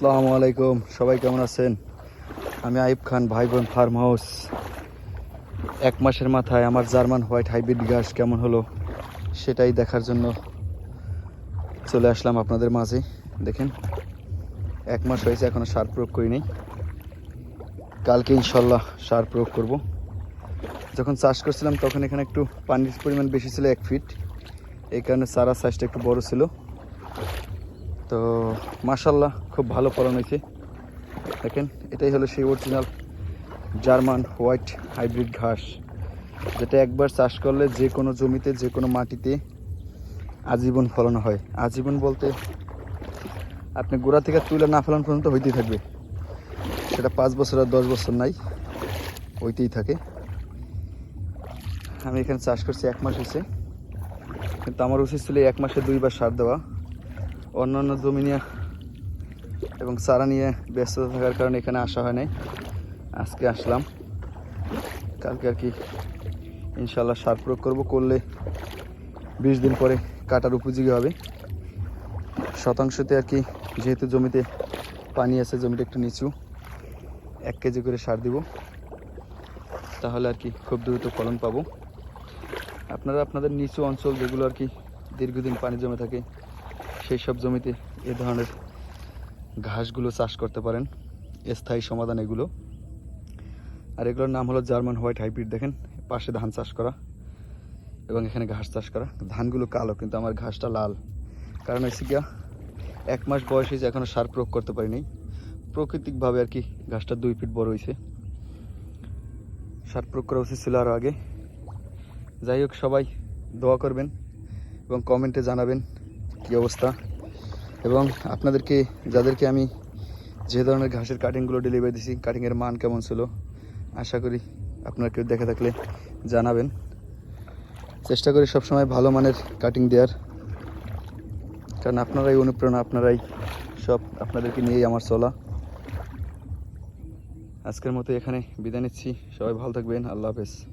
আসসালামু আলাইকুম। সবাই কেমন আছেন? আমি আইব খান ভাই বোন ফার্ম হাউস। এক মাসের মাথায় আমার জার্মান হোয়াইট হাইব্রিড ঘাস কেমন হলো সেটাই দেখার জন্য চলে আসলাম আপনাদের মাঝে। দেখেন, এক মাস হয়েছে, এখনও সার প্রয়োগ করি নাই। কালকে ইনশাল্লাহ সার প্রয়োগ করব। যখন চাষ করছিলাম তখন এখানে একটু পানির পরিমাণ বেশি ছিল এক ফিট। এই কারণে সারা সাইজটা একটু বড় ছিল। তো মাশাল্লাহ খুব ভালো ফলন হয়েছে। দেখেন, এটাই হলো সেই অরিজিনাল জার্মান হোয়াইট হাইব্রিড ঘাস, যেটা একবার চাষ করলে যে কোনো জমিতে, যে কোনো মাটিতে আজীবন ফলন হয়। আজীবন বলতে আপনি গোড়া থেকে তুলে না ফলন পর্যন্ত হইতেই থাকবে। সেটা পাঁচ বছর আর দশ বছর নাই, হইতেই থাকে। আমি এখানে চাষ করছি এক মাস হয়েছে, কিন্তু আমার উচিত ছিল এক মাসে দুইবার সার দেওয়া। অন্যান্য জমি নিয়ে এবং চারা নিয়ে ব্যস্ত থাকার কারণে এখানে আসা হয় নাই। আজকে আসলাম। কালকে আর কি ইনশাল্লাহ সার প্রয়োগ করব। করলে বিশ দিন পরে কাটার উপযোগী হবে। শতাংশতে আর কি যেহেতু জমিতে পানি আছে, জমিটা একটু নিচু, এক কেজি করে সার দিব। তাহলে আর কি খুব দ্রুত ফলন পাবো। আপনারা আপনাদের নিচু অঞ্চল যেগুলো আর কি দীর্ঘদিন পানি জমে থাকে সেই সব জমিতে এ ধরনের ঘাসগুলো চাষ করতে পারেন। স্থায়ী সমাধান এগুলো। আর এগুলোর নাম হলো জার্মান হোয়াইট হাইব্রিড, দেখেন, পাশে ধান চাষ করা এবং এখানে ঘাস চাষ করা। ধানগুলো কালো, কিন্তু আমার ঘাসটা লাল। কারণ হচ্ছে গিয়া, এক মাস বয়স হয়েছে এখনও সার প্রয়োগ করতে পারিনি প্রাকৃতিকভাবে আর কি ঘাসটা দুই ফিট বড় হয়েছে। সার প্রয়োগ করা উচিত ছিল আরও আগে। যাই হোক, সবাই দোয়া করবেন এবং কমেন্টে জানাবেন কী অবস্থা? এবং আপনাদেরকে, যাদেরকে আমি যে ধরনের ঘাসের কাটিংগুলো ডেলিভারি দিছি কাটিংয়ের মান কেমন ছিল, আশা করি আপনারা কেউ দেখে থাকলে জানাবেন। চেষ্টা করি সবসময় ভালো মানের কাটিং দেওয়ার। কারণ আপনারাই অনুপ্রেরণা, আপনারাই সব আপনাদেরকে নিয়েই আমার চলা। আজকের মতো এখানে বিদায় নিচ্ছি। সবাই ভালো থাকবেন। আল্লাহ হাফেজ।